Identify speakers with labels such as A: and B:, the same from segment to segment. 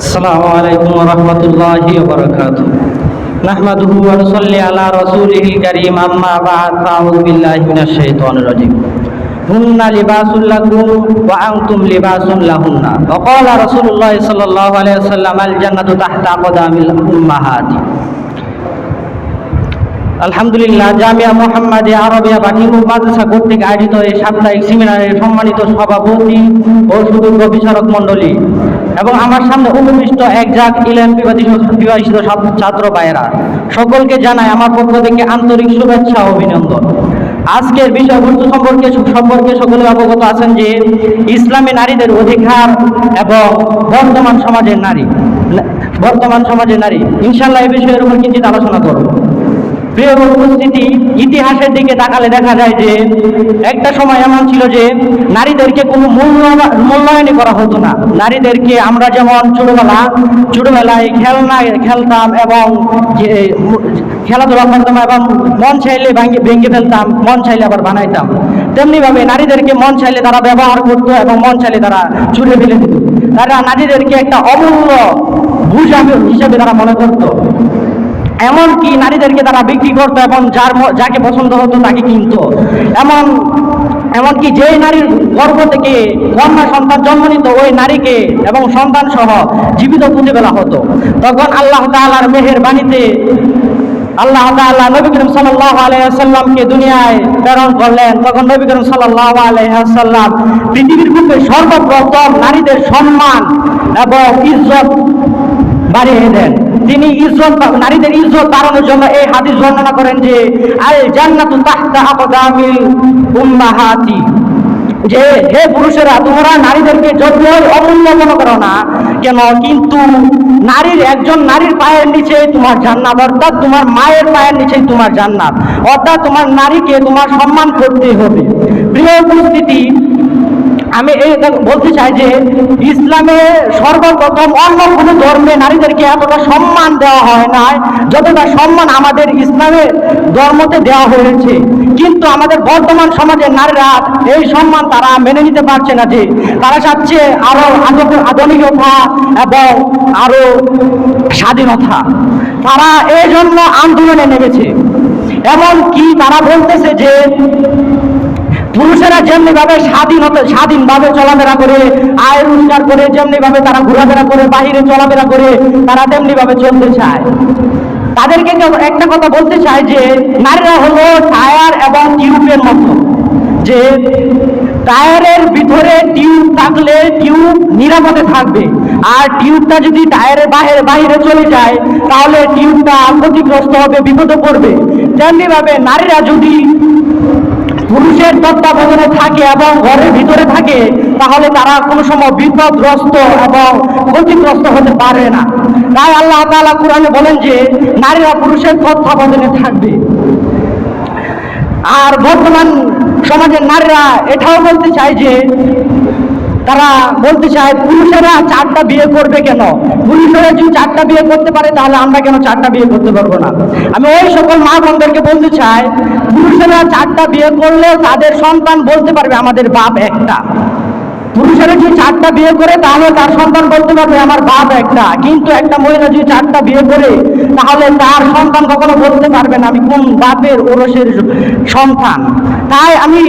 A: السلام عليكم ورحمة الله وبركاته نحمده ونصلي على رسوله الكريم أما بعد فأعوذ بالله من الشيطان الرجيم هن لباس لكم وأنتم لباس لهن وقال رسول الله صلى الله عليه وسلم الجنة تحت أقدام الأمهات আলহামদুলিল্লাহ, জামিয়া মোহাম্মদে আরবিয়া বাকিবু মাদ্রাসা কর্তৃক আয়োজিত এই সাপ্তাহিক সেমিনারের সম্মানিত সভাপতি ও সুদূর বিচারক মণ্ডলী এবং আমার সামনে উপবিষ্ট এক জাত ইলেন বিবাহিত ছাত্র ভাইয়েরা, সকলকে জানাই আমার পক্ষ থেকে আন্তরিক শুভেচ্ছা ও অভিনন্দন। আজকের বিষয়বস্তু সম্পর্কে সম্পর্কে সকলে অবগত আছেন যে, ইসলামী নারীদের অধিকার এবং বর্তমান সমাজের নারী বর্তমান সমাজের নারী। ইনশাল্লাহ এই বিষয়ের উপর কিঞ্চিত আলোচনা করব। প্রিয় উপস্থিতি ইতিহাসের দিকে তাকালে দেখা যায় যে, একটা সময় এমন ছিল যে, নারীদেরকে কোনো মূল্য মূল্যায়নই করা হতো না। নারীদেরকে আমরা যেমন ছোটবেলা, ছোটবেলায় খেলনা, খেলতাম এবং খেলাধুলা করতাম এবং মন চাইলে ভেঙে ভেঙে ফেলতাম, মন চাইলে আবার বানাইতাম। তেমনিভাবে নারীদেরকে মন চাইলে তারা ব্যবহার করতো এবং মন চাইলে তারা ছুড়ে ফেলে দিত। তারা নারীদেরকে একটা অমূল্য ভূষ হিসাবে তারা মনে করতো। এমনকি নারীদেরকে তারা বিক্রি করতো এবং যার যাকে পছন্দ হতো তাকে কিনতো। এমন এমনকি যেই নারীর গর্ভ থেকে কন্যা সন্তান জন্ম নিত, ওই নারীকে এবং সন্তান সহ জীবিত পুঁতে ফেলা হতো। তখন আল্লাহ তাআলার মেহের বাণীতে আল্লাহ তাআলা নবী করিম সাল্লাল্লাহু আলাইহি সাল্লামকে দুনিয়ায় প্রেরণ করলেন। তখন নবী করিম সাল্লাল্লাহু আলাইহি সাল্লাম পৃথিবীর বুকে সর্বপ্রথম নারীদের সম্মান এবং ইজ্জত বাড়িয়ে দেন। তিনি ইজ্জত নারীদের ইজ্জত বাড়ানোর জন্য এই হাদিস বর্ণনা করেন যে, আল জান্নাতু তাহতা আকদামিল উম্মাহাতি। যে, হে পুরুষেরা, তোমরা নারীদেরকে যদিও অমূল্য মনে করো না কেন, কিন্তু নারীর একজন নারীর পায়ের নিচে তোমার জান্নাত, অর্থাৎ তোমার মায়ের পায়ের নিচে তোমার জান্নাত। অর্থাৎ তোমার নারীকে তোমার সম্মান করতে হবে। প্রিয় উপস্থিতি আমি এই বলতে চাই যে ইসলামে সর্বপ্রথম অন্য কোনো ধর্মে নারীদেরকে এতটা সম্মান দেওয়া হয় না যতটা সম্মান আমাদের ইসলামের ধর্মতে দেওয়া হয়েছে। কিন্তু আমাদের বর্তমান সমাজের নারীরা এই সম্মান তারা মেনে নিতে পারছে না যে, তারা চাচ্ছে আরও আধ- আধুনিকতা এবং আরও স্বাধীনতা। তারা এই জন্য আন্দোলনে নেমেছে। এমন কি তারা বলতেছে যে পুরুষেরা যেমনি ভাবে স্বাধীনতা স্বাধীনভাবে চলাফেরা করে, আয় রোজগার করে যেমনি ভাবে তারা ঘোরাফেরা করে, বাহিরে চলাফেরা করে, তারা তেমনি ভাবে চলতে চায়। তাদেরকে একটা কথা বলতে চাই যে, নারীরা হলো টায়ার এবং টিউবের মতো। যে টায়ারের ভিতরে টিউব থাকলে টিউব নিরাপদে থাকবে। আর টিউবটা যদি টায়ারের বাইরে বাইরে চলে যায়, তাহলে টিউবটা ক্ষতিগ্রস্ত হবে, বিপদে পড়বে। তেমনি ভাবে নারীরা যদি পুরুষের তত্ত্বাবধানে থাকে এবং ঘরের ভিতরে থাকে, তাহলে তারা কোনো সময় বিপদগ্রস্ত এবং ক্ষতিগ্রস্ত হতে পারে না। তাই আল্লাহ তালা কোরআনে বলেন যে, নারীরা পুরুষের তত্ত্বাবধানে থাকবে। আর বর্তমান সমাজের নারীরা এটাও বলতে চাই যে তারা বলতে চায়, পুরুষেরা চারটা বিয়ে করবে কেন? পুরুষেরা যদি চারটা বিয়ে করতে পারে, তাহলে আমরা কেন চারটা বিয়ে করতে পারব না? আমি ওই সকল মা বোনদেরকে বলতে চাই, পুরুষেরা চারটা বিয়ে করলেও তাদের সন্তান বলতে পারবে, আমাদের বাপ একটা। পুরুষেরা যদি চারটা বিয়ে করে, তাহলে তার সন্তান বলতে পারবে, আমার বাপ একটা। কিন্তু একটা মহিলা যদি চারটা বিয়ে করে, তাহলে তার সন্তান কখনো বলতে পারবে না, আমি কোন বাপের ওরসের সন্তান? তাই আমি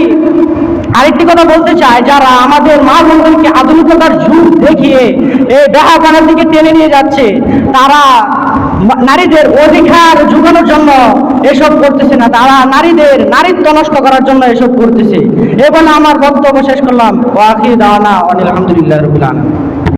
A: আরেকটি কথা বলতে চাই, যারা আমাদের মা বোনদেরকে আধুনিকতার যুগ দেখিয়ে এই দেহাখানার দিকে টেনে নিয়ে যাচ্ছে, তারা নারীদের অধিকার যুগানোর জন্য এসব করতেছে না। তারা নারীদের নারীত্ব নষ্ট করার জন্য এসব করতেছে। এবং আমার বক্তব্য শেষ করলাম। ওয়াকি দাওয়ানা অনিল আলহামদুলিল্লাহ রবিল